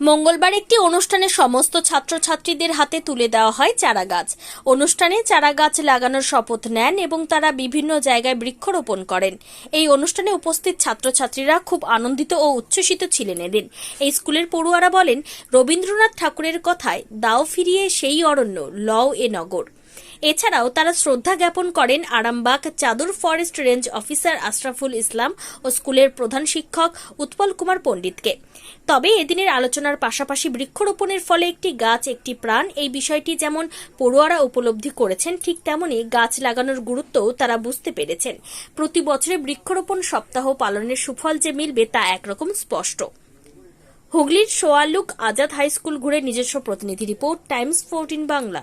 মঙ্গলবার একটি অনুষ্ঠানে সমস্ত ছাত্রছাত্রীদের হাতে তুলে দেওয়া হয় চারা গাছ অনুষ্ঠানে চারা গাছ লাগানোর শপথ নেন এবং তারা বিভিন্ন জায়গায় বৃক্ষরোপণ করেন। এই অনুষ্ঠানে উপস্থিত ছাত্রছাত্রীরা খুব আনন্দিত ও উচ্ছ্বসিত ছিলেন এদিন। এই স্কুলের পড়ুয়ারা বলেন, রবীন্দ্রনাথ ঠাকুরের কথায় দাও ফিরিয়ে সেই অরণ্য, লও এ নগর। এছাড়াও তারা শ্রদ্ধা জ্ঞাপন করেন আরামবাগ চাদর forest range officer Ashraful Islam ও স্কুলের প্রধান শিক্ষক উৎপল কুমার পণ্ডিতকে। তবে এদিনের আলোচনার পাশাপাশি বৃক্ষরোপণের ফলে একটি গাছ, একটি প্রাণ এই বিষয়টি যেমন পড়ুয়ারা উপলব্ধি করেছেন, ঠিক তেমনি গাছ লাগানোর গুরুত্বও তারা বুঝতে পেরেছেন। প্রতি বছরে বৃক্ষরোপণ সপ্তাহ পালনের সুফল যে মিলবে তা একরকম স্পষ্ট। হুগলির সোয়ালুক আজাদ হাই স্কুল ঘুরে নিজস্ব প্রতিনিধি রিপোর্ট, টাইমস ফোরটিন বাংলা।